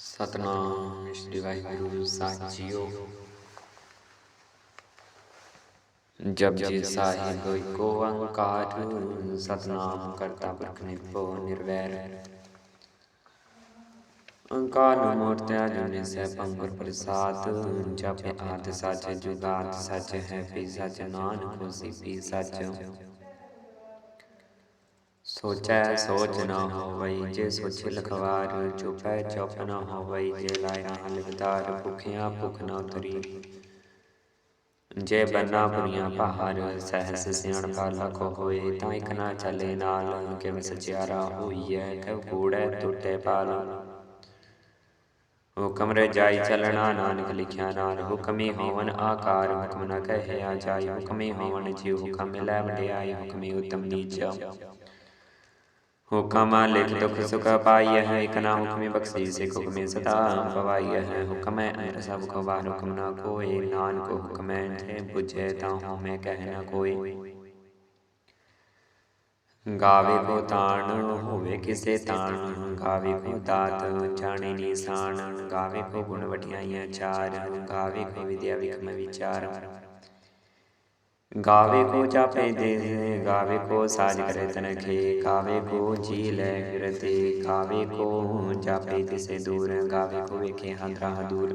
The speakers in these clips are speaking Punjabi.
ਸਤਨਾਮ ਸ੍ਰੀ ਵਾਹਿਗੁਰੂ ਸਾਚੀਓ। ਜਪ ਜੀ ਸਾਹਿਬ ਏਕੋ ਓੰਕਾਰ ਸਤਨਾਮ ਕਰਤਾ ਪੁਰਖ ਨਿਰਭਉ ਨਿਰਵੈਰ। ਅੰਕਾਰ ਮੂਰਤਿ ਅਜੂਨੀ ਸੈਭੰ ਗੁਰ ਪ੍ਰਸਾਦ, ਜਪ ਆਦ ਸੱਚ, ਜੁਗਾਦ ਸੱਚ ਹੈ, ਪੀ ਸੱਚ ਨਾਨਕ ਹੋਸੀ, ਪੀ ਸੱਚ ਸੋਚੈ, ਸੋਚ ਨਾ ਹੋਵਈ, ਜੇ ਸੋਚੇ ਲਖਵਾਰ, ਚੁਪੈ, ਚੁਪ ਨਾ ਹੋਵਈ, ਜੇ ਲਾਇਆ ਹਲਵਦਾਰ ਭੁਖਿਆ ਭੁਖ ਨਾ ਉਤਰੀ। ਜੇ ਬੰਨਾ ਪੁਰੀਆਂ ਪਹਾੜ, ਸਹਸ ਸਿਆਣ ਪਾਲਾ ਕੋ ਹੋਏ, ਤਾਂ ਇਕ ਨਾ ਚੱਲੇ ਨਾਲ, ਕਿਵ ਸਚਿਆਰਾ ਹੋਈਐ, ਕਉ ਕੂੜੈ ਟੁੱਟੇ ਪਾਲ। ਹੁਕਮ ਰਜਾਈ ਚੱਲਣਾ, ਨਾਨਕ ਲਿਖਿਆ ਨਾਲ, ਹੁਕਮੀ ਹੋਵਨ ਆਕਾਰ, ਹੁਕਮ ਨ ਕਹਿਆ ਜਾਈ, ਹੁਕਮੀ ਹੋਵਨ ਜੀ ਹੁਕਮ ਮਿਲੈ ਵਡਿਆਈ, ਹੁਕਮੀ ਉਤਮ ਨੀਚਾ। ਹੁਕਮ ਲਿਖ ਦੁਖ ਸੁਖ ਪਾਈਐ ਹੈ, ਇਕ ਨਾ ਹੁਕਮੀ ਬਖਸ਼ੀ ਸੇ ਹੁਕਮੇ ਸਦਾ ਪਵਾਈਐ ਹੈ। ਹੁਕਮੈ ਅੰਦਰ ਸਭ ਕੋ ਬਾਹਰ ਹੁਕਮ ਨਾ ਕੋਏ, ਨਾਨਕ ਹੁਕਮੈ ਜੇ 부ਝੈ ਤਾਂ ਹਉਮੈ ਕਹਿ ਨਾ ਕੋਈ ਗਾਵੇ ਕੋ ਤਾਣ ਹੋਵੇ ਕਿਸੇ ਤਾਣ, ਗਾਵੇ ਕੋ ਦਾਤ ਜਾਣੇ ਨਿਸ਼ਾਨ ਗਾਵੇ ਕੋ ਗੁਣ ਵਡਿਆਈਆਂ ਚਾਰ, ਗਾਵੇ ਕੋ ਵਿਦਿਆ ਵਿਖਮ ਵਿਚਾਰ। ਗਾਵੇ ਕੋ ਜਾਪੇ ਦੇ ਗਾਵੇ ਕੋ ਸਾਜ ਕਰੇ ਤਨਖੇ ਗਾਵੇ ਕੋ ਜੀ ਲੈ ਫਿਰਤੇ ਗਾਵੇ ਕੋ ਜਾਪੇ ਤਿਸੇ ਦੂਰ ਗਾਵੇ ਕੋ ਵੇਖੇ ਹੰਦਰਾ ਦੂਰ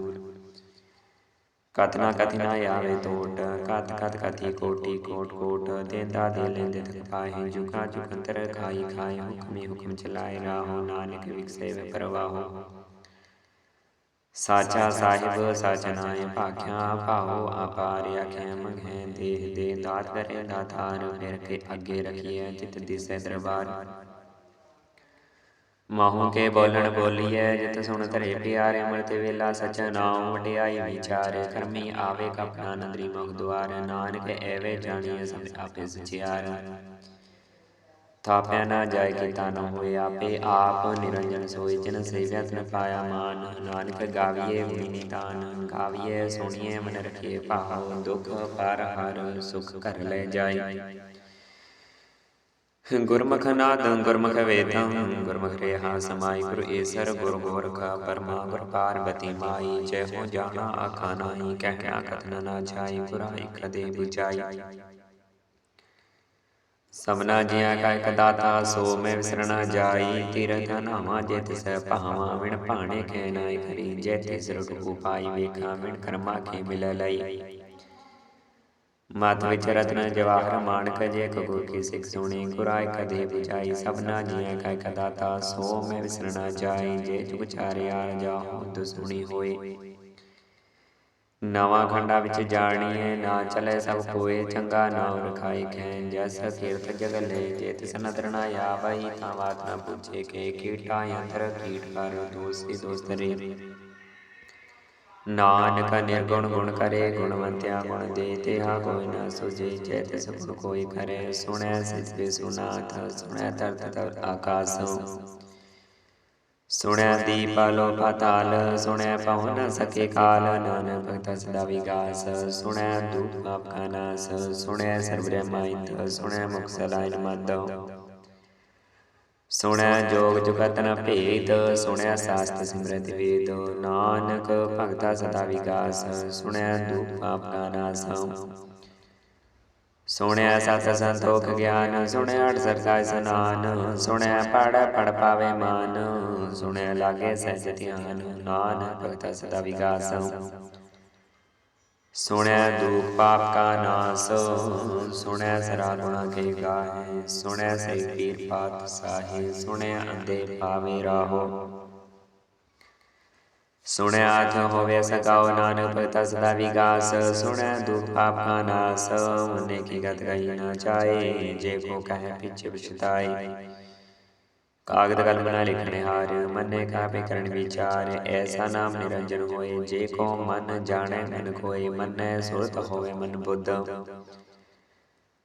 ਕਤਨਾ ਕਤਿਨਾ ਆਵੇ ਟੋਟ ਕਤ ਕਤ ਕਤੀ ਕੋਟੀ ਕੋਟ ਕੋਟ ਦੇਂਦਾ ਦੇ ਲੈਂਦੇ ਤਕਾਹੇ ਜੁਗਾ ਜੁਗੰਤਰ ਖਾਈ ਖਾਏ ਹੁਕਮੇ ਹੁਕਮ ਚਲਾਏ ਰਾਹੋ ਨਾਨਕ ਵਿਕਸੇ ਵੇ ਪਰਵਾਹੋ ਸਾਚਾ ਸਾਹਿਬ ਸਾਚਨਾਏ ਭਾਖਿਆ ਭਾਉ ਆਪਾਰ ਆਖੇ ਮੰਗੇ ਦੇਹ ਦੇ ਦਾਤ ਕਰੇ ਦਾਤਾਰ ਫਿਰ ਕੇ ਅੱਗੇ ਰਖੀਐ ਚਿਤ ਦਿਸੈ ਦਰਬਾਰ। ਮਾਹੂ ਕੇ ਬੋਲਣ ਬੋਲੀਐ ਜਿਤ ਸੁਣ ਧਰੇ ਪਿਆਰੇ ਅੰਮ੍ਰਿਤ ਵੇਲਾ ਸਚ ਨਾਮ ਵਡਿਆਈ ਵਿਚਾਰੇ ਕਰਮੀ ਆਵੇ ਕਪਨਾ ਨੰਦਰੀ ਮੁਖ ਦੁਆਰ ਨਾਨਕ ਐਵੇਂ ਜਾਣੀਐ ਸਭ ਆਪੇ ਸਚਿਆਰ। ਥਾਪਿਆ ਨਾ ਜਾਏ ਕੀਤਾ ਨ ਹੋਏ ਆਪੇ ਆਪ ਨਿਰੰਜਨ ਸੋਈ ਜਿਨ ਸੇਵਿਆ ਤਿਨ ਪਾਇਆ ਮਾਨ ਨਾਨਕ ਗਾਵੀਏ ਹੁਣੀ ਨਿਦਾਨ ਗਾਵੀਏ ਸੁਣੀਏ ਮਨ ਰਖੀਏ ਭਾਉ ਦੁਖ ਪਰ ਹਰ ਸੁਖ ਕਰ ਲੈ ਜਾਏ। ਗੁਰਮੁਖ ਨਾਦ ਗੁਰਮੁਖ ਵੇਦਾਂ ਗੁਰਮੁਖ ਰੇਹਾ ਸਮਾਈ ਗੁਰ ਈਸਰ ਗੁਰ ਗੋਰਖ ਪਰਮਾ ਗੁਰ ਪਾਰਬਤੀ ਮਾਈ ਜੈ ਹੋ ਜਾਣਾ ਆਖਾ ਨਾਹੀ ਕਹਿਣਾ ਕਥਨ ਨਾ ਜਾਈ ਗੁਰਾਈ ਕਦੇ 부ਜਾਈ ਸਭਨਾ ਜੀਆਂ ਕਾ ਇਕ ਦਾਤਾ ਸੋ ਮੈਂ ਵਿਸਰਣਾ ਜਾਈ, ਤੀਰਥ ਨਾਮਾ ਜੇ ਤਿਸ ਭਾਵਾਂ, ਵਿਣ ਭਾਣੇ ਕੈ ਨਾਇ ਕਰੀ ਜੇ ਤਿਸ ਰਟੂ ਵੇਖਾਂ, ਵਿਣ ਕਰਮਾ ਕੇ ਮਿਲ ਲਈ। ਮਤ ਵਿੱਚ ਰਤਨ ਜਵਾਹਰ ਮਾਨਕ ਜੇ ਕਗੁਰ ਕੀ ਸਿੱਖ ਸੁਣੀ, ਗੁਰਾਇ ਕਦੇ 부ਜਾਈ ਸਭਨਾ ਜੀਆਂ ਕਾ ਇਕ ਦਾਤਾ ਸੋ ਮੈਂ ਵਿਸਰਣਾ ਜਾਈ, ਜੇ ਜੁਗ ਚਾਰਿਆ ਜਾਹੋ ਦੁਸੁਣੀ ਹੋਏ। ਨਵਾਂ ਖੰਡਾ ਵਿੱਚ ਜਾਣੀਏ ਨਾ ਚਲੇ ਸਭ ਕੋਏ ਚੰਗਾ ਨਾਮ ਰਖਾਈ ਖੈ ਜੈਸ ਕੀਰਤ ਜਗ ਲੈ ਜੇ ਤਿਸ ਨਦਰ ਨਾ ਆਵਈ ਤਾਂ ਬਾਤ ਨਾ ਪੁੱਛੇ ਕੇ, ਕੀਟਾ ਅੰਤਰ ਕੀਟ ਕਰ ਦੋਸੀ ਦੋਸਤਰੇ ਨਾਨਕ ਨਿਰਗੁਣ ਗੁਣ ਕਰੇ, ਗੁਣਵੰਤਿਆ ਗੁਣ ਦੇ, ਤੇਹਾ ਕੋਈ ਨਾ ਸੁਜੇ ਜੈ ਤਿਸ ਗੁਣ ਕੋਈ ਕਰੇ, ਸੁਣੈ ਸਿਜੇ ਸੁਨਾਥ, ਸੁਣੈ ਤਰਤ ਆਕਾਸ। ਸੁਣੈ ਦੀਪਾਲੋ ਪਾਤਾਲ, ਸੁਣੈ ਪਹੁ ਨ ਸਕੇ ਕਾਲ, ਨਾਨਕ ਭਗਤ ਸਦਾ ਵਿਗਾਸ, ਸੁਣੈ ਦੂਤ ਪਾਪ ਕਾ ਨਾਸ ਸੁਣਿਆ ਸਰਬ ਬ੍ਰਹਮਾਇੰਦ ਸੁਣਿਆ ਮੁਖ ਸਲਾਇਨ ਮਦ ਸੁਣਿਆ ਜੋਗ ਜੁਗਤ ਨ ਭੇਦ, ਸੁਣੈ ਸਾਸਤ ਸਿਮਰਤ ਵੇਦ, ਨਾਨਕ ਭਗਤਾ ਸਦਾ ਵਿਗਾਸ, ਸੁਣੈ ਦੂਤ ਪਾਪ ਨਾਸ। ਸੁਣਿਆ ਸਤ ਸੰਤੋਖ ਗਿਆਨ, ਸੁਣਿਆ ਅਠ ਸਰਦਾ ਸਨਾਨ, ਸੁਣਿਆ ਪੜ ਪੜ ਪਾਵੇ ਮਾਨ, ਸੁਣਿਆ ਲਾਗੇ ਸਹਿਜ ਧਿਆਨ, ਨਾਨਕ ਭਗਤ ਸਦਾ ਵਿਗਾਸ ਸੁਣਿਆ ਦੁਖ ਪਾਪ ਕਾ ਨਾਸ, ਸੁਣਿਆ ਸਰਾ ਗੁਣਾ ਕੇ ਗਾਹੇ ਸੁਣਿਆ ਸਹੀ ਪੀਰ ਪਾਤ ਸਾਹੇ, ਸੁਣਿਆ ਅੰਦੇ ਪਾਵੇ ਰਾਹੋ। ਸੁਣਿਆ ਆਥ ਹੋਵੇ ਸਗਾਉ ਨਾਨਕ ਭਗਤ ਸਦਾ ਵਿਗਾਸ ਸੁਣਿਆ ਦੁਖ ਪਾਪ ਕਾ ਨਾਸ, ਮਨੇ ਕੀ ਗਤ ਗਈ ਨਾ ਚਾਏ ਜੇ ਕੋ ਕਹੇ ਪਿਛੇ ਵਿਛਤਾਈ ਕਾਗਦ ਕਲਮ ਬਣਾ ਲਿਖਣੇ ਹਾਰ, ਮਨੇ ਕਾਪੇ ਕਰਨ ਵਿਚਾਰ, ਐਸਾ ਨਾਮ ਨਿਰੰਜਨ ਹੋਏ, ਜੇ ਕੋ ਮਨ ਜਾਣੈ ਮਨ ਕੋਏ ਮਨੈ ਸੁਰਤ ਹੋਵੇ ਮਨ ਬੁੱਧ।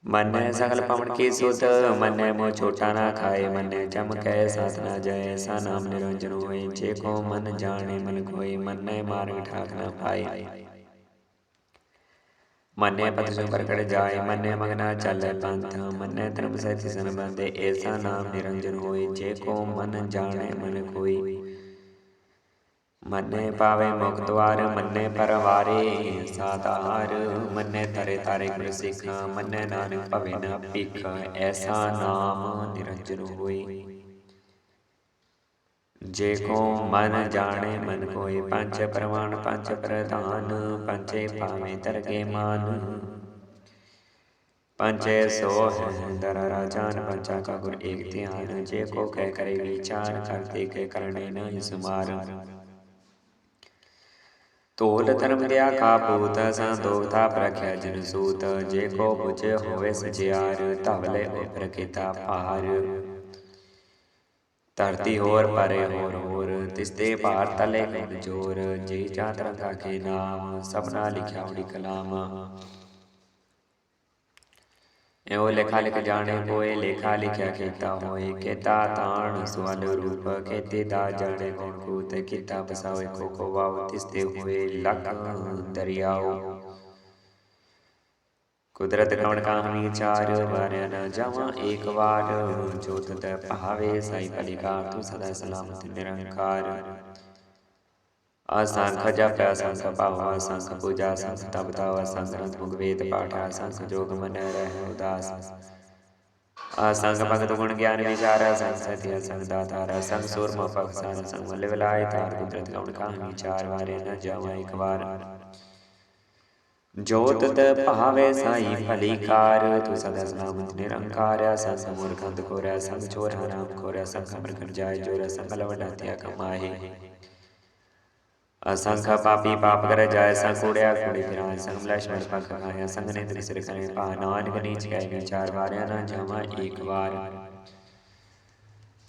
ਮਨੈ ਸਗਲ ਪਵਨ ਕੀ ਸੁਧ ਮਨੈ ਮੋ ਛੋਟਾ ਨਾ ਖਾਏ ਮਨੈ ਜਮ ਕੈ ਸਾਥ ਨਾ ਜਾਏ ਐਸਾ ਨਾਮ ਨਿਰੰਜਨ ਹੋਏ ਜੇ ਕੋ ਮਨ ਜਾਣੈ ਮਨ ਕੋਏ ਮਨੈ ਮਾਰਗ ਠਾਕ ਨਾ ਪਾਏ। ਮਨੈ ਪਤ ਸੋ ਪ੍ਰਗਟ ਜਾਏ ਮਨੈ ਮਗਨਾ ਚੱਲੇ ਪੰਥ ਮਨੈ ਧਰਮ ਸਹਿਜ ਸੰਬੰਧੇ ਐਸਾ ਨਾਮ ਨਿਰੰਜਨ ਹੋਏ ਜੇ ਕੋ ਮਨ ਜਾਣੈ ਮਨ ਕੋਈ ਮੰਨੇ ਪਾਵੇ ਮੁਖ ਦਵਾਰ ਮੰਨੇ ਪਰਵਾਰੇ ਸਾਧਾਰ ਮੰਨੇ ਤਰੇ ਤਾਰੇ ਗੁਰ ਸਿੱਖ ਮੰਨੇ ਨਾਨਕ ਭਵੇ ਨਾ ਭਿਖ ਐਸਾ ਨਾਮ ਨਿਰੰਜਨ ਹੋਈ ਜੇ ਕੋ ਮਨ ਜਾਣੇ ਮਨ ਕੋਏ ਪੰਜ ਪ੍ਰਮਾਣ ਪੰਜ ਪ੍ਰਧਾਨ ਪੰਜੇ ਪਾਵੇਂ ਤਰਗੇ ਮਾਨ। ਪੰਚੇ ਸੋ ਹੈ ਦਰ ਰਾਜਾਨ ਪੰਚਾ ਕਾ ਗੁਰ ਏਕ ਧਿਆਨ। ਜੇ ਕੋ ਕਹਿ ਕਰੇ ਵਿਚਾਰ ਕਰਤੇ ਕੇ ਕਰਨੇ ਨ ਸੁਮਾਰ ਤੋਲ ਧਰਮ ਦਿਆ ਕਾ ਪੂਤ ਸੰਦੋਗਤਾ ਪ੍ਰਖਿਆ ਜਨ ਸੂਤ। ਜੇ ਕੋ ਬੁਝੇ ਹੋਵੇ ਸਜਿਆਰ ਧਵਲੇ ਉਪਰ ਕੀਤਾ ਭਾਰ। ਧਰਤੀ ਹੋਰ ਪਰੇ ਹੋਰ ਹੋਰ ਤਿਸਤੇ ਭਾਰ ਤਲੇ ਗੁਣ ਜੋਰ। ਜੇ ਚਾਤ ਰੰਗਾ ਕੇ ਨਾਮ ਸਭਨਾ ਲਿਖਿਆ ਉੜੀ ਕਲਾਮ ਇਹੋ ਲੇਖਾ ਲਿਖ ਜਾਣੇ ਕੋਏ ਲੇਖਾ ਲਿਖਿਆ ਕੀਤਾ ਹੋਏ, ਕੀਤਾ ਤਾਣ ਸਵਲ ਰੂਪ, ਕੇਤੇ ਦਾ ਜਾਣੇ ਗੁਣ ਕੂਤ, ਕੀਤਾ ਬਸਾਵੇ ਕੋ ਕੋ ਵਾਵ, ਤਿਸਤੇ ਹੋਏ ਲਖ ਦਰਿਆਓ। ਕੁਦਰਤ ਕਵਣ ਕਾਹਨੀ ਚਾਰ, ਵਾਰਿਆ ਨਾ ਜਾਵਾਂ ਏਕ ਵਾਰ। ਜੋਤ ਤੈ ਭਾਵੇ, ਸਾਈ ਕਲਿਕਾਰ ਤੂੰ ਸਦਾ ਸਲਾਮਤ ਨਿਰੰਕਾਰ ਅਸੰਖ ਜਪ ਅਸੰਖ ਭਾਵ ਅਸੰਖ ਪੂਜਾ ਅਸੰਖ ਤਪ ਤਵ ਅਸੰਖ ਗ੍ਰੰਥ ਮੁਖ ਵੇਦ ਪਾਠ ਅਸੰਖ ਜੋਗ ਮਨ ਰਹਿ ਉਦਾਸ ਅਸੰਖ ਭਗਤ ਗੁਣ ਗਿਆਨ ਵਿਚਾਰ ਅਸੰਖ ਸਤਿ ਅਸੰਖ ਦਾਤਾਰ ਅਸੰਖ ਸੂਰਮ ਪਖਸਾਰ ਅਸੰਖ ਮਲ ਵਿਲਾਇ ਤਾਰ ਕੁਦਰਤ ਕਵਣ ਕਾਹਨੀ ਚਾਰ ਵਾਰੇ ਨਾ ਜਾਵਾਂ ਇੱਕ ਵਾਰ ਜੋਤ ਤ ਭਾਵੇ ਸਾਈ ਭਲੀ ਕਾਰ ਤੂੰ ਸਦਾ ਸਲਾਮਤ ਨਿਰੰਕਾਰ ਸੰਸ ਮੂਰਖੰਦ ਕੋਰਿਆ ਸੰਗ ਚੋਰ ਹਰਾਮ ਕੋਰਿਆ ਸੰਗ ਅਮਰ ਕਰ ਜਾਏ ਜੋਰ ਸੰਗ ਲਵਡਾਤਿਆ ਕਮਾਏ ਅਸੰਖ ਪਾਪੀ ਪਾਪ ਕਰ ਜਾਏ ਸੰਗ ਕੁੜਿਆ ਕੁੜੀ ਫਿਰਾਂ ਸੰਗ ਮਲੈਸ਼ ਮਲ ਪਖ ਖਾਇਆ ਸੰਗ ਨੇ ਤ੍ਰਿ ਸਿਰ ਕਰੇ ਪਾ ਨਾਨਕ ਨੀਚ ਕਹਿ ਵਿਚਾਰ ਵਾਰਿਆ ਨਾ ਜਾਵਾਂ ਏਕ ਵਾਰ।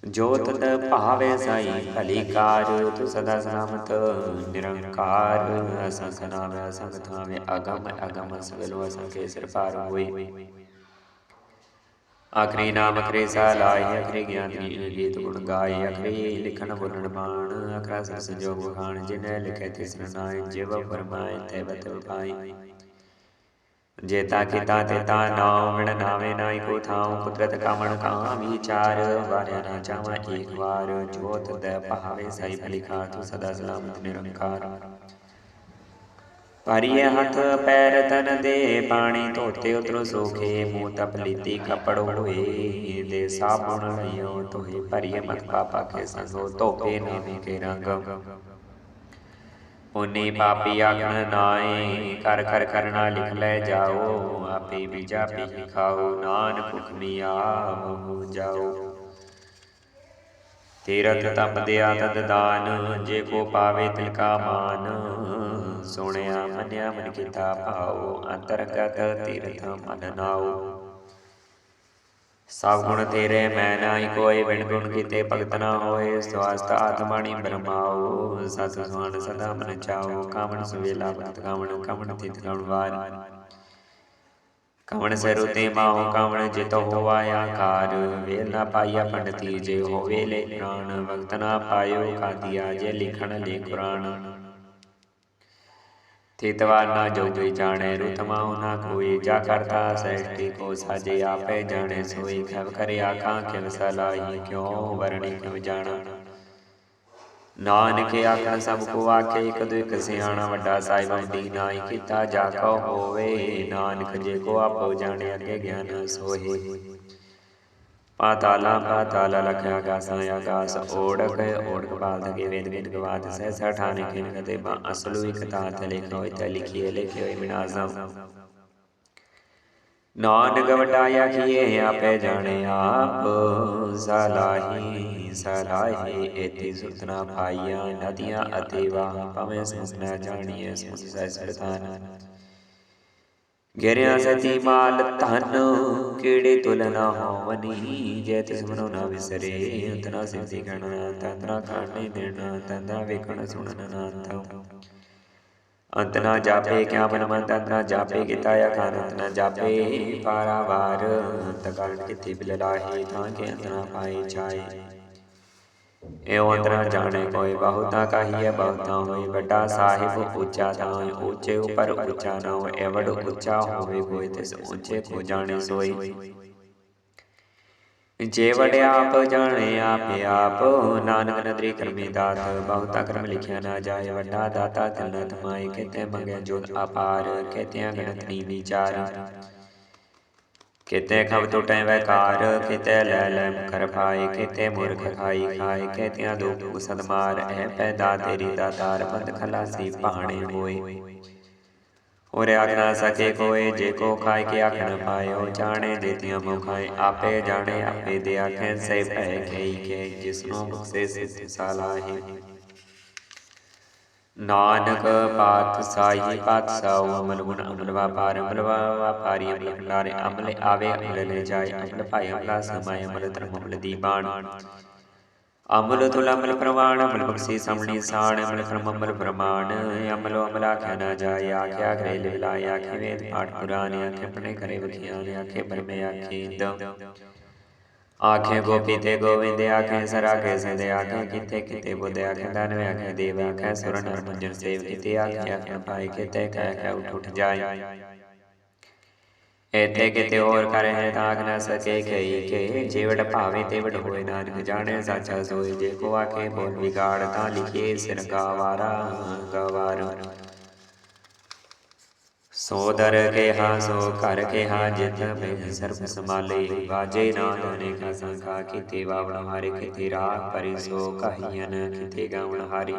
ਜੋਤ ਤ ਭਾਵੇ ਸਾਈ, ਭਲੀ ਕਾਰ, ਤੂੰ ਸਦਾ ਸਲਾਮਤ, ਨਿਰੰਕਾਰ। ਅਸੰਖ ਨਾਮ ਅਸੰਖ ਥਾਵੇਂ ਅਗਮ ਅਗਮ ਸਗਲੋ ਅਸੰਖੇ ਸਿਰ ਪਾਰ ਹੋਏ। ਆਖਰੀ ਨਾਮ ਅਖਰੇ ਸਾ ਲਾਈ ਅਖਰੇ ਗਿਆਨ ਦੀ ਗੀਤ ਗੁਣ ਗਾਏ, ਅਖਰੇ ਲਿਖਣ ਬੋਲਣ ਬਾਣ, ਅਖਰਾ ਸਰ ਸੰਜੋਗ ਵਖਾਣ ਜਿਨੇ ਲਿਖੇ ਤਿਸ ਨਾਏ, ਜਿਵ ਫਰਮਾਏ ਤੇ ਬਤ ਪਾਈ ਜੇਤਾ ਕੀਤਾ ਤੇ ਤਾ ਨਾਮ ਵਿਣ ਨਾਵੇਂ ਨਾਈ ਕੋ ਥਾਉ, ਕੁਦਰਤ ਕਾਮਣ ਕਾ ਵਿਚਾਰ ਵਾਰਿਆ ਨਾ ਚਾਵਾ ਏਕ ਵਾਰ, ਜੋਤ ਦੇ ਭਾਵੇ ਸਾਈ ਭਲਿਖਾ ਤੂੰ ਸਦਾ ਸਲਾਮਤ ਨਿਰੰਕਾਰ। ਭਰੀਏ ਹੱਥ ਪੈਰ ਤਨ ਦੇ, ਪਾਣੀ ਧੋਤੇ ਉਤਰੋ ਸੋਖੇ, ਮੂੰਹ ਤਪ ਕਪੜ ਹੋਏ ਦੇ ਸਾਬੁਣ ਲਈਓ ਤੋਹੇ ਪਰਿਏ ਮਤ ਪਾਪਾ ਕੇ ਸੰਗੋ ਧੋਪੇ ਨਾਵੇਂ ਕੇ ਰੰਗ। ਪੁਨੀ ਪਾਪੀ ਆਗਣ ਨਾਏ ਕਰ ਕਰ ਕਰਨਾ ਲਿਖ ਲੈ ਜਾਓ, ਆਪੇ ਬੀਜਾ ਪੀ ਖਾਓ, ਨਾਨਕ ਹੁਕਮੀ ਆਵੋ ਜਾਓ। ਤੀਰਥ ਤਪ ਦਿਆ ਤਦ ਦਾਨ, ਜੇ ਕੋ ਪਾਵੇ ਤਿਲ ਕਾ ਮਾਨ। ਸੁਣਿਆ, ਮੰਨਿਆ, ਮਨ ਕੀਤਾ ਭਾਉ ਅੰਤਰਗਤ ਤੀਰਥ ਮਨ ਨਾਉ। ਸਭ ਗੁਣ ਤੇਰੇ, ਮੈਂ ਨਾਹੀ ਕੋਈ ਬਿਨ ਗੁਣ ਕੀਤੇ ਭਗਤ ਨਾ ਹੋਏ ਸਵਾਸਤ ਆਤਮਾਣੀ ਬ੍ਰਹਮਾਉ ਸਤ ਸੁਹਾਣ ਸਦਾ ਮਨ ਚਾਉ, ਕਾਮਣ ਸੁਵੇਲਾ ਭਗਤ, ਕਾਮਣ ਕਾਮਣ ਤਿਤ ਕਾਮਣ ਵਾਰ। ਕਵਣ ਸਰੁ ਤੇ ਮਾਹੁ ਕਵਣ ਜਿਤ ਹੋਵਾ ਆਕਾਰ। ਵੇਲ ਨਾ ਪਾਈਆ ਪੰਡਤੀ, ਜੇ ਹੋਵੇ ਲੈ ਪ੍ਰਾਣ। ਵਕਤ ਨਾ ਪਾਇਓ ਕਾਦੀਆ ਜੇ ਲਿਖਣ ਲੇ ਕੁਰਾਨ। ਤੀਤਵਾਰ ਨਾ ਜੋ ਕੋਈ ਜਾਣੇ ਰੁਤਮਾਉ ਨਾ ਕੋਈ ਜਾ ਕਰਤਾ ਸ੍ਰਿਸ਼ਟੀ ਕੋ ਸਾਜੇ ਆਪੇ ਜਾਣੇ, ਸੋਈ ਖਬ ਕਰੇ ਆਖਾਂ ਕਿਵ ਸਲਾਹੀ ਕਿਉ ਨਾਨਕ ਆਖਣ ਸਭ ਕੋ ਆਖੇ, ਇਕ ਦੁ ਇਕ ਸਿਆਣਾ ਵੱਡਾ ਸਾਹਿਬਾਂ ਦੀ ਨਾਈ ਕੀਤਾ ਜਾ ਕੋ ਹੋਵੇ। ਨਾਨਕ ਜੇ ਕੋ ਆਪੋ ਜਾਣੇ, ਅੱਗੇ ਗਿਆਨ ਸੋਹੇ। ਪਾਤਾਲਾ ਪਾਤਾਲਾ ਲਖ ਆਕਾਸਾਂ ਆਕਾਸ ਓੜਕ ਓੜਕ ਬਾਲ ਧਗੇ ਵੇਦ ਵੇਦ ਗਵਾਦ ਸਹਿ ਸਠਾਨੇ ਕਿਨ ਕਤੇ ਬਾ ਅਸਲੂ ਇਕ ਤਾਤ ਲਿਖ ਹੋਇ ਤ ਲਿਖੀਏ ਨਾਨਕ ਵਟਾਇਆ ਕੀਏ ਆਪੇ ਜਾਣੇ ਆਪ, ਸਲਾਹੀ ਸਲਾਹੀ ਇਤੀ ਸੁਤਨਾ ਪਾਈਆਂ ਨਦੀਆਂ ਅਤੇ ਵਾਹ ਪਵੇਂ ਸੰਸਨਾ ਜਾਣੀਏ ਸਮੁੰਦ ਸਹਿ ਗਿਰਿਆ ਸਤੀ ਮਾਲ ਧਨ, ਕਿਹੜੇ ਤੁਲਨਾ ਹੋਵਨੀ? ਜੇ ਤਿਸ ਮਨੋ ਨਾ ਵਿਸਰੇ ਅੰਤਨਾ ਸਿੱਧੀ ਗਣਾ ਤੰਦਰਾ ਖਾਣੇ ਦੇਣਾ ਤੰਦਰਾ ਵੇਖਣ ਸੁਣਨ ਨਾ ਅੰਤ ਅੰਤ ਨਾ ਜਾਪੇ ਕਿਆ ਮਨ ਮਨ ਤੰਦਰਾ ਜਾਪੇ ਕੀਤਾ ਯਾ ਅੰਤ ਨਾ ਜਾਪੇ ਪਾਰਾਵਾਰ। ਅੰਤ ਕਾਰਨ ਕਿਤੇ ਬਿਲਲਾਹੀ ਤਾਂ ਕੇ ਅੰਤ ਨਾ ਪਾਏ ਚਾਏ ਏਉ ਅੰਤਰਾ ਜਾਣੇ ਕੋਈ ਬਹੁਤਾ ਕਹੀਏ ਬਹੁਤਾ ਹੋਈ ਵੱਡਾ ਸਾਹਿਬ ਉੱਚਾ ਤਾਂ ਉੱਚੇ ਉਪਰ ਉੱਚਾ ਨਾ ਹੋਏ ਐਵੜ ਉੱਚਾ ਹੋਵੇ ਕੋਈ ਤਿਸ ਉੱਚੇ ਕੋ ਜਾਣੇ ਜੇ ਵੜਿਆ ਆਪ ਜਾਣੇ ਆਪੇ ਆਪ, ਨਾਨਕ ਨਦਰੀ ਕਰਮੀ ਦਾਤ, ਬਹੁਤਾ ਕਰਮ ਲਿਖਿਆ ਨਾ ਜਾਏ, ਵੱਡਾ ਦਾਤਾ ਤਿਲ ਨ ਕਿਤੇ ਮੰਗਿਆ ਜੋਤ ਅਪਾਰ ਕਿਤਿਆਂ ਗਣਤ ਨਹੀਂ ਵਿਚਾਰ ਕਿਤੇ ਖਬ ਟੁਟੈ ਵੈਕਾਰ ਕਿਤੇ ਲੈ ਲੈ ਮੁਖਰ ਪਾਏ ਕਿਤੇ ਮੁਰਖ ਖਾਈ ਖਾਏ ਕਿਤਿਆਂ ਦੁਖ ਸਦਮਾਰ ਐ ਪੈਦਾ ਤੇਰੀ ਦਾਤਾਰ ਬੰਦ ਖਲਾਸੀ ਪਹਾਣੇ ਹੋਏ। ਔਰ ਆਖ ਨਾ ਸਕੇ ਕੋਏ, ਜੇ ਕੋ ਖਾਏ ਕੇ ਆਖ ਨ ਪਾਇਓ ਜਾਣੇ ਦੇਤੀਆਂ ਮੁਖਾਏ, ਆਪੇ ਜਾਣੇ ਆਪੇ ਦੇ ਆਖੇ ਸੇ ਭੈ ਕਈ ਕੇ ਜਿਸਨੂੰ ਬਖਸ਼ੇ ਸਿਧ ਸਾਲਾਹੀ। ਨਾਨਕ ਪਾਤ ਸਾਈ ਅਮਲ ਗੁਣ ਅਮਲ ਵਾਪਾਰ, ਅਮਲ ਵਾਪਾਰੀ ਅਮਲ ਭੰਡਾਰੇ ਅਮਲ ਆਵੇ, ਅਮਲ ਲੈ ਜਾਏ, ਅਮਲ ਭਾਇ ਅਮਲਾ ਸਮਾਏ, ਅਮਲ ਧਰਮ, ਅਮਲ ਦੀਬਾਨ ਅਮਲ ਤੁਲ, ਅਮਲ ਪ੍ਰਵਾਣ, ਅਮਲ ਬਖਸ਼ੀ ਸਮਣੀ ਸਾਣ, ਅਮਲ ਕਰਮ ਅਮਲ ਪ੍ਰਮਾਣ। ਅਮਲ ਅਮਲ ਆਖਿਆ ਨਾ ਜਾਏ, ਆਖਿਆ ਕਰੇ ਲਿਵਲਾਏ, ਆਖੇ ਵੇਦ ਪਾਠ ਪੁਰਾਣ, ਆਖੇ ਆਪਣੇ ਕਰੇ ਵਖਿਆਨ ਆਖੇ ਬਰਮੇ ਆਖੇ ਇੰਦ ਆਖੇ ਗੋਪੀ ਤੇ ਗੋਵਿੰਦ ਆਖੇ ਸਰਾ ਕੇ ਸੰਦੇ ਆਖੇ ਕਿਤੇ ਕਿਤੇ ਬੁੱਧ ਆਖੇ ਦਾਨਵ ਆਖੇ ਦੇਵ ਆਖੇ ਸੁਰਨ ਮੰਜਨ ਸੇਵ ਕਿਤੇ ਆਖੇ ਆਖੇ ਪਾਏ ਕਿਤੇ ਕਹਿ ਕਹਿ ਉਠ ਉਠ ਜਾਏ ਇਤੇ ਕਿਤੇ ਹੋਰ ਕਰੇ ਹੈ ਤਾਕ ਨ ਸਕੇ ਕਈ ਕੇ ਜਿਵੜ ਭਾਵੇ ਤੇ ਵਡ ਹੋਏ ਨਾਨਕ ਜਾਣੇ ਸਾਚਾ ਸੋਈ ਜੇ ਕੋ ਆਖੇ ਬੋਲ ਵਿਗਾੜ ਤਾਂ ਲਿਖੇ ਸਿਰ ਗਾਵਾਰਾ। ਗਵਾਰ। ਸੋ ਦਰ ਕੇ ਸੋ ਘਰ ਕੇ ਜਿਤ ਮੈਂ ਸਰਬ ਸਮਾਲੇ ਬਾਜੇ ਨਾਦ ਅਨੇਕਾ ਸੰਖਾ, ਕੀਤੇ ਬਾਵਣ ਹਾਰੇ, ਕੀਤੇ ਰਾਗ ਪਰਿ ਸੋ ਕਹੀਨ ਕੀਤੇ ਗਾਵਣ ਹਾਰੀ।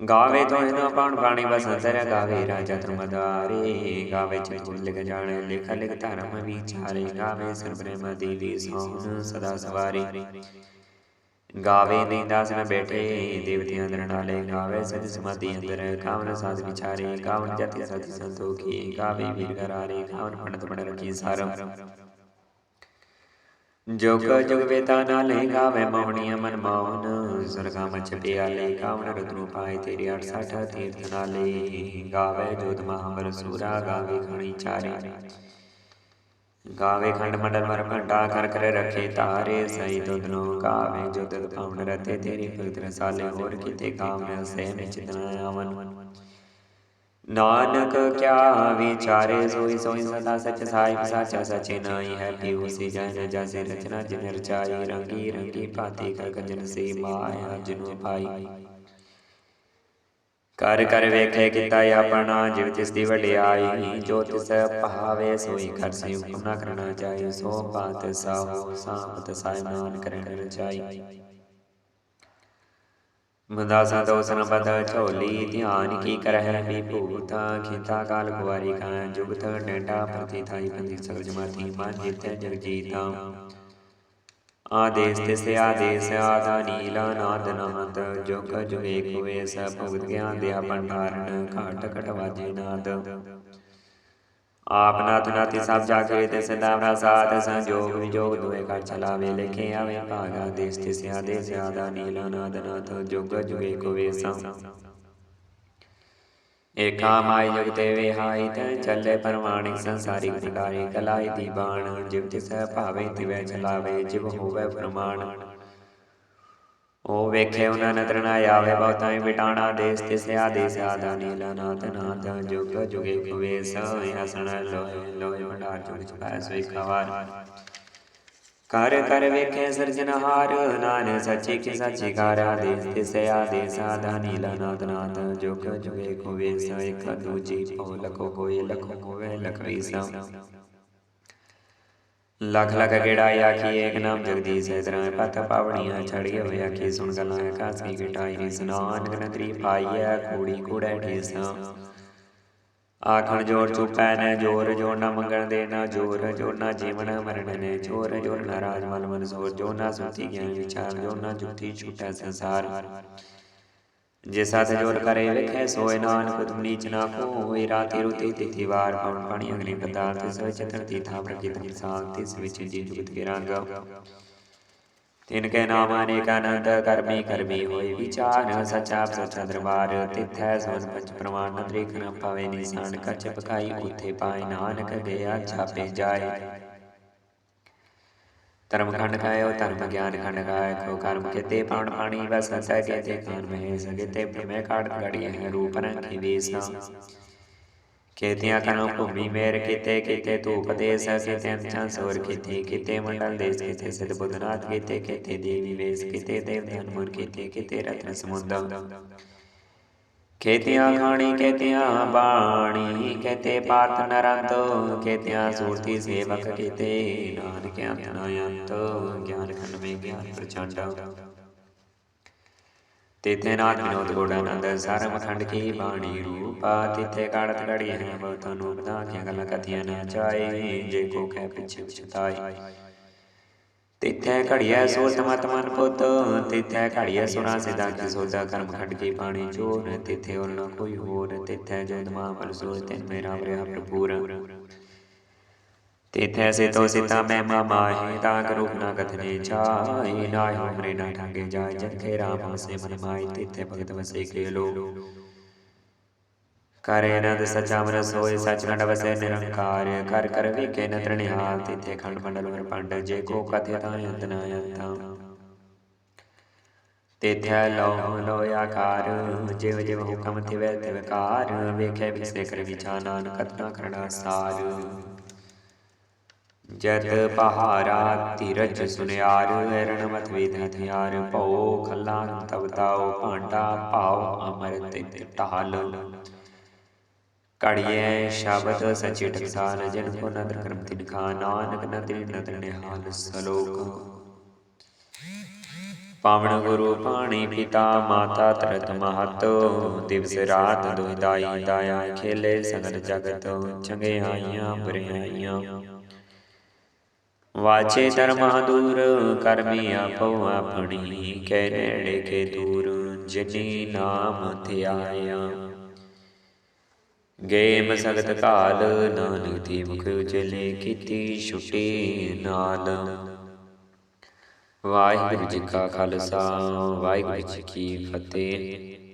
ਗਾਵੇ ਤੋਂ ਇਹਨਾਂ ਬਾਣ ਬਾਣੀ ਬਸੰਤਰ ਗਾਵੇ ਰਾਜਾ ਤੁਮਦਾਰੇ ਗਾਵੇ ਚਤੁਰ ਲਿਖ ਜਾਣੇ, ਲਿਖ ਲਿਖ ਧਰਮ ਵਿਚਾਰੇ, ਗਾਵੇ ਸਰਬ੍ਰਹਮ ਦੇਵੀ ਸੋਹਣ ਸਦਾ ਸਵਾਰੀ। ਗਾਵੇ ਨਿੰਦਾਸ ਨ ਬੈਠੇ ਦੇਵਤਿਆਂ ਅੰਦਰ ਨਾਲੇ ਗਾਵੇ ਸਦ ਸਮਾਧੀ ਅੰਦਰ ਕਾਵਨ ਸਾਧ ਵਿਚਾਰੇ ਕਾਵਨ ਜਤੀ ਸਤ ਸੰਤੋਖੀ ਗਾਵੇ ਵੀਰ ਘਰਾਰੇ ਕਾਵਨ ਪੰਡਤ ਬਣ ਰਖੀ ਸਾਰਮ ਜੁਗ ਜੁਗ ਵੇਤਾ ਨਾਲੇ ਗਾਵੇ ਮੋਹਣੀਆਂ ਮਨ ਮੋਹਨ ਸਰਗਾ ਮਚ ਪਿਆਲੇ ਕਾਵਨ ਰਤਨੂ ਪਾਏ ਤੇਰੇ 68 ਤੀਰਥ ਨਾਲੇ। ਗਾਵੇ ਜੋਤ ਮਹਾਬਰ ਸੂਰਾ ਗਾਵੇ ਖਣੀ ਚਾਰੇ। ਗਾਵੇ ਖੰਡ ਮੰਡਲ ਮਰ ਭੰਡਾ ਕਰ ਕਰ ਰਖੇ ਤਾਰੇ, ਸਈ ਤੁਧਨੋ ਗਾਵੇ ਜੋ ਤਦ ਪਾਵਨ ਰਤੇ ਤੇਰੀ ਭਗਤ ਰਸਾਲੇ ਹੋਰ ਕੀਤੇ ਕਾਮਨ ਸੇ ਵਿੱਚ ਤਨਾ ਆਵਨ। ਨਾਨਕ ਕਿਆ ਵਿਚਾਰੇ, ਸੋਈ ਸੋਈ ਸਦਾ ਸਚ ਸਾਹਿਬ, ਸਾਚਾ ਸਚੇ ਨਾਈ ਹੈ ਪੀਉ ਸੀ ਜਨ ਜਾਸੇ ਰਚਨਾ ਜਿਨ ਰਚਾਈ, ਰੰਗੀ ਰੰਗੀ ਭਾਤੀ ਕਰ ਕੰਜਨ ਸੇ ਮਾਇਆ, ਜਿਨੂ ਪਾਈ ਕਰ ਕਰ ਵੇਖੇ ਕੀਤਾ ਆਪਣਾ, ਜਿਵ ਤਿਸ ਦੀ ਵਡਿਆਈ, ਜੋ ਤਿਸ ਭਾਵੇ ਸੋਈ ਕਰ ਸੇ ਹੁਕਮ ਨਾ ਕਰਨਾ ਚਾਹੀ, ਸੋ ਬਾਤ ਸਾਹੋ, ਸਾਪਤ ਸਾਇਮਾਨ ਕਰਨ ਰਚਾਈ। ਮਦਾਸਾ ਦੋਸਨ ਬਦ ਝੋਲੀ, ਧਿਆਨ ਕੀ ਕਰਹਿ ਵੀ ਭੂਤਾ, ਖਿਤਾ ਕਾਲ ਕੁਵਾਰੀ ਕਾ ਜੁਗਤ ਡੰਡਾ ਪ੍ਰਤੀ ਥਾਈ ਬੰਦੀ ਸਗਲ ਜਮਾਤੀ, ਮਨ ਜਿਤ ਜਗ ਆਦੇਸ ਤਿਸ ਆਦੇਸ ਆਦਾ, ਨੀਲਾ ਨਾਦ ਨਾਦ ਜੁਗ ਜੁਗੇ ਕੋਏ ਸਭ ਭਗਤ ਗਿਆਨ ਦਿਆ ਭੰਡਾਰਨ ਘਾਟ ਘਟ ਵਾਜੇ ਨਾਦ। ਆਪ ਨਾਥ ਨਾਤੀ ਸਭ ਜਾਗੇ ਤੇ ਸਦਾਵਰਾ ਸਾਧ, ਸੰਜੋਗ, ਵਿਜੋਗ, ਦੁਏ ਕਰ ਚਲਾਵੇ, ਲਿਖੇ ਆਵੇ, ਭਾਗਾ ਦੇਸ ਤੇ ਸਿਆ ਦੇ ਸਿਆਦਾ, ਨੀਲਾ ਨਾਦ ਨਾਥ ਜੁਗ ਜੁਗੇ ਕੋ ਵੇਸਾ। ਏਕਾ ਮਾਈ ਜਗ ਤੇ ਵਿਹਾਈ ਤੈ ਚੱਲੇ ਪਰਮਾਣਿਕ ਸੰਸਾਰੀ ਭੰਡਾਰੀ ਕਲਾਈ ਦੀ ਬਾਣ, ਜਿਵ ਤਿਸ ਭਾਵੇ ਤਿਵੈ ਚਲਾਵੇ, ਜਿਵ ਹੋਵੇ ਫਰਮਾਨ ਉਹ ਵੇਖੇ ਉਹਨਾਂ ਨਦਰ ਨਾ ਆਵੇ, ਬਹੁਤਾਂ ਹੀ ਵਿਟਾਣਾ ਦੇਸ ਤਿਸ ਆਦੇਸ ਆਦਾ, ਨੀਲਾ ਨਾਥ ਨਾਥ ਜੁਗ ਜੁਗੇ ਕੁਵੇਸ ਹਸਣ ਲੋਏ ਲੋਏ ਭੰਡਾਰ ਜੁਗ ਚੁਪੈ ਸੋਈ ਖਵਾਰ। ਕਰ ਕਰ ਵੇਖੇ ਸਿਰਜਨਹਾਰ ਨਾਨਕ ਸੱਚੇ ਕੀ ਸੱਚੀ ਕਾਰ ਆਦੇਸ ਤਿਸ ਆਦੇਸ ਆਦਾ ਨੀਲਾ ਨਾਥ ਨਾਥ, ਜੁਗ ਜੁਗੇ ਕੁਵੇਸ ਇਕ ਦੂਜੀ ਪਉ ਲਖੋ ਕੋਏ ਲਖੋ ਹੋਵੇ ਲਖ ਸਾ। ਲਖ ਲਖ ਗੇੜਾ ਆਖੀ, ਏਕ ਨਾਮ ਜਗਦੀਸ਼ ਹੈ, ਤਰਾਂ ਪਤ ਪਾਵਣੀਆਂ ਛੜੀ ਹੋਏ ਆਖੀ, ਸੁਣ ਗਲਾਂ ਕਾਸੀ ਗਟਾਈ ਰੀ ਸਨਾਨ ਨਗਰੀ ਪਾਈਐ ਕੂੜੀ ਕੂੜੈ ਢੀਸਾਂ। ਆਖਣ ਜੋਰ ਚੁਪੈ ਨੇ ਜੋਰ ਜੋਰ ਨਾ ਮੰਗਣ ਦੇ, ਨਾ ਜੋਰ ਜੋਰ ਨਾ ਜੀਵਨ ਮਰਨ ਨੇ ਜੋਰ ਜੋਰ ਨਾ ਰਾਜ ਮਨ ਸੋਰ ਜੋ ਨਾ ਸੁਤੀ ਗਿਆਨ ਵਿਚਾਰ, ਜੋ ਨਾ ਜੁਤੀ ਛੁਟੈ ਸੰਸਾਰ। ਜੇ ਸਾਥ ਜੋਰ ਕਰੇ ਵੇਖੇ, ਸੋਏ ਨਾਨਕ ਤੁਮ ਨੀਚ ਨਾ ਕੋਈ ਰਾਤੀ ਰੁਤੀ ਤਿਥੀ ਵਾਰ ਪਵਨ ਪਾਣੀ ਅਗਨੀ ਪਦਾਰਥ ਤਿਸ ਵਿੱਚ ਧਰਤੀ ਥਾਂ ਪ੍ਰਕਿਰਤ ਸਾਲ ਤਿਸ ਵਿੱਚ ਜੀ ਜੁਗਤ ਕੇ ਰੰਗ। ਤਿਨ ਕੇ ਨਾਮ ਅਨੇਕ ਅਨੰਤ ਕਰਮੀ ਕਰਮੀ ਹੋਈ ਵਿਚਾਰ, ਸਚਾ ਸਚਾ ਦਰਬਾਰ ਤਿਥੈ ਸੋਨ ਪੰਚ ਪ੍ਰਮਾਣ ਨਦਰੀ ਕਨ ਪਾਵੇ ਨਿਸ਼ਾਨ ਕਛ ਪਕਾਈ ਉਥੇ ਪਾਏ ਛਾਪੇ ਜਾਏ। ਧਰਮ ਖੰਡ ਕਾਇਓ ਧਰਮ ਗਿਆਨ ਖੰਡ ਕਾਇ ਕੋ ਕਰਮ ਕਿਤੇ ਪਾਉਣ ਪਾਣੀ ਵਸ ਸੈ ਕੇਤੇ ਕਾਨ ਮਹਿ ਸਗਤੇ ਪ੍ਰਮੇ ਕਾੜ ਗੜੀ ਹੈ, ਰੂਪ ਰੰਗੀ ਵੇਸਾ। ਖੇਤੀਆਂ ਕਰਮ ਭੂਮੀ ਮੇਰ ਕੀਤੇ ਕੀਤੇ ਧੂਪ ਦੇਸ ਕੀਤੇ ਅੰਚਾਂ ਸੋਰ ਕੀਤੇ ਕੀਤੇ ਮੰਡਲ ਦੇਸ ਕੀਤੇ ਸਿਧ ਬੁਧਨਾਥ ਕੀਤੇ ਕੀਤੇ ਦੇਵੀ ਵੇਸ ਕੀਤੇ ਦੇਵਦਾਨ ਮੁਰ ਕੀਤੇ ਕੀਤੇ ਰਤਨ ਸਮੁੰਦਰ ਖੇਤੀਆਂ ਖਾਣੀ ਖੇਤੀਆਂ ਬਾਣੀ ਕਹਤੇ ਪਾਤ ਨਰੰਤ ਖੇਤੀਆਂ ਸੂਰਤੀ ਸੇਵਕ ਕੀਤੇ ਨਾਨਕ ਅੰਤ ਨ ਅੰਤ ਗਿਆਨ ਖੰਡ ਮੇ ਗਿਆਨ ਪ੍ਰਚੰਡ ਤਿਥੇ ਨਾਥ ਵਿਨੋਦ ਗੋੜਾਨੰਦ ਸਰਮ ਖੰਡ ਕੀ ਬਾਣੀ ਰੂਪਾ ਤਿਥੇ ਕਾੜਤ ਘੜੀ ਹੈ ਬਹੁਤੋ ਨੂੰ ਬਤਾ ਕੇ ਗਲ ਕਥੀਆਂ ਨਾ ਚਾਏ ਜੇ ਕੋ ਕਹਿ ਪਿਛੇ ਪਛਤਾਈ ਤਿਥੈ ਘੜੀਐ ਸੋਤ ਮਤ ਮਨ ਪੁੱਤ, ਤਿਥੈ ਘੜੀਐ ਸੁਰਾ ਸਿਦਾ ਕੀ ਸੋਦਾ ਕਰਮ ਖੰਡ ਕੀ ਪਾਣੀ ਚੋਰ? ਤਿਥੈ ਔਰ ਨ ਕੋਈ ਹੋਰ? ਤਿਥੈ ਜੋਦ ਮਾ ਫਲ ਸੋਚ ਤਿਨ ਮੇਰਾ ਵਰਿਆ ਪ੍ਰਪੂਰ ਤਿਥੈ ਸੇ ਤੋ ਸਿਤਾ ਮੈਂ ਮਾ ਮਾਹੀ, ਤਾ ਕਰੁਪ ਨ ਕਥਨੇ ਚਾਹੀ ਨਾ ਹਮਰੇ ਨਾ ਠਾਗੇ ਜਾਏ ਜਨ ਕੇ ਰਾਮ ਹਸੇ ਮਨ ਮਾਈ ਤਿਥੈ ਭਗਤ ਵਸੇ ਕੇ ਲੋ ਕਰੇ ਨਦ ਸਚਾ ਮਨ ਸੋਏ ਸਚਖੰਡ ਵਸੈ ਨਿਰੰਕਾਰ ਕਰ ਕਰ ਵੇਖੇ ਨਦਰ ਨਿਹਾਲ ਤਿਥੇ ਖੰਡ ਮੰਡਲ ਵਰ ਪੰਡ, ਜੇ ਕੋ ਕਥੇ ਤਾਂ ਅੰਤ ਨਾ ਅੰਤਾ। ਤਿਥੈ ਲੋ ਲੋ ਆਕਾਰ, ਜਿਵ ਜਿਵ ਹੁਕਮ ਪਹਾਰਾ ਧੀਰਜ ਸੁਨਿਆਰ ਰਣਮਤ ਵੇਦ ਹਥਿਆਰ ਭਉ ਖੱਲਾ ਤਬ ਭਾਂਡਾ ਭਾਉ ਅਮਰ ਤਿਤ ਟਹਾਲ ਕੜੀਏ ਸ਼ਬਦ ਸਚੇ ਟਕਸਾਲ, ਜਨ ਕੋ ਨਦਰ ਕਰਮ ਤਿਨ ਖਾ, ਨਾਨਕ ਨਦਰੀ ਨਦਰ ਨਿਹਾਲ ਸਲੋਕ। ਪਾਵਨ ਗੁਰੂ ਪਾਣੀ ਪਿਤਾ ਮਾਤਾ ਤਰਤ ਮਹਤ, ਦਿਵਸ ਰਾਤ ਦੁਹਿਦਾਈ ਦਾਇਆ ਖੇਲੇ ਸਗਲ ਜਗਤ ਚੰਗਿਆਈਆਂ ਬੁਰਿਆਈਆਂ ਵਾਚੇ ਧਰਮ ਦੂਰ ਕਰਮੀ ਆਪੋ ਆਪਣੀ, ਕਹਿ ਨੇੜੇ ਕੇ ਦੂਰ, ਜਿਨੀ ਨਾਮ ਧਿਆਇਆ। ਗਏ ਮਸਗਤ ਕਾਲ ਨਾਨਕ ਦੀ ਮੁਖ ਉਜਲੇ ਕੀਤੀ ਛੁੱਟੀ ਨਾਲ। ਵਾਹਿਗੁਰੂ ਜੀ ਕਾ ਖਾਲਸਾ, ਵਾਹਿਗੁਰੂ ਜੀ ਕੀ ਫਤਿਹ।